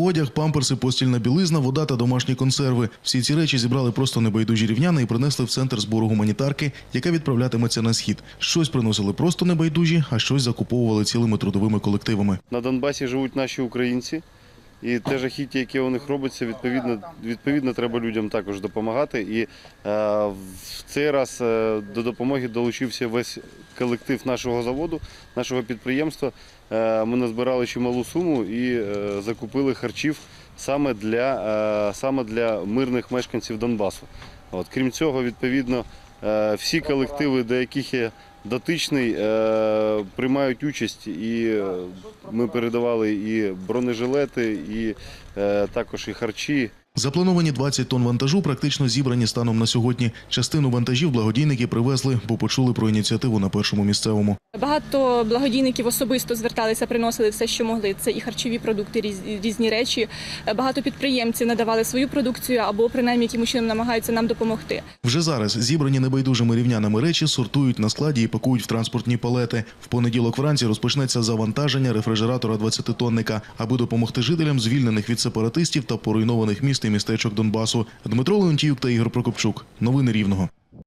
Одяг, памперси, постільна білизна, вода та домашні консерви. Всі ці речі зібрали просто небайдужі рівняни і принесли в центр збору гуманітарки, яка відправлятиметься на схід. Щось приносили просто небайдужі, а щось закуповували цілими трудовими колективами. На Донбасі живуть наші українці, і те жахіття, яке у них робиться, відповідно, відповідно треба людям також допомагати. І е, в цей раз е, до допомоги долучився весь колектив нашого заводу, нашого підприємства. Е, ми назбирали чималу суму і е, закупили харчів саме для, е, саме для мирних мешканців Донбасу. От, крім цього, відповідно, е, всі колективи, до яких я дотичний, е, приймають участь, і е, ми передавали і бронежилети, і е, також і харчі. Заплановані 20 тонн вантажу практично зібрані станом на сьогодні. Частину вантажів благодійники привезли, бо почули про ініціативу на першому місцевому. Багато благодійників особисто зверталися, приносили все, що могли. Це і харчові продукти, різ- різні речі. Багато підприємців надавали свою продукцію або принаймні якимось чином намагаються нам допомогти. Вже зараз зібрані небайдужими рівнянами речі сортують на складі і пакують в транспортні палети. В понеділок вранці розпочнеться завантаження рефрижератора 20-тонника, аби допомогти жителям звільнених від сепаратистів та поруйнованих міст містечок Донбасу. Дмитро Леонтіюк та Ігор Прокопчук. Новини Рівного.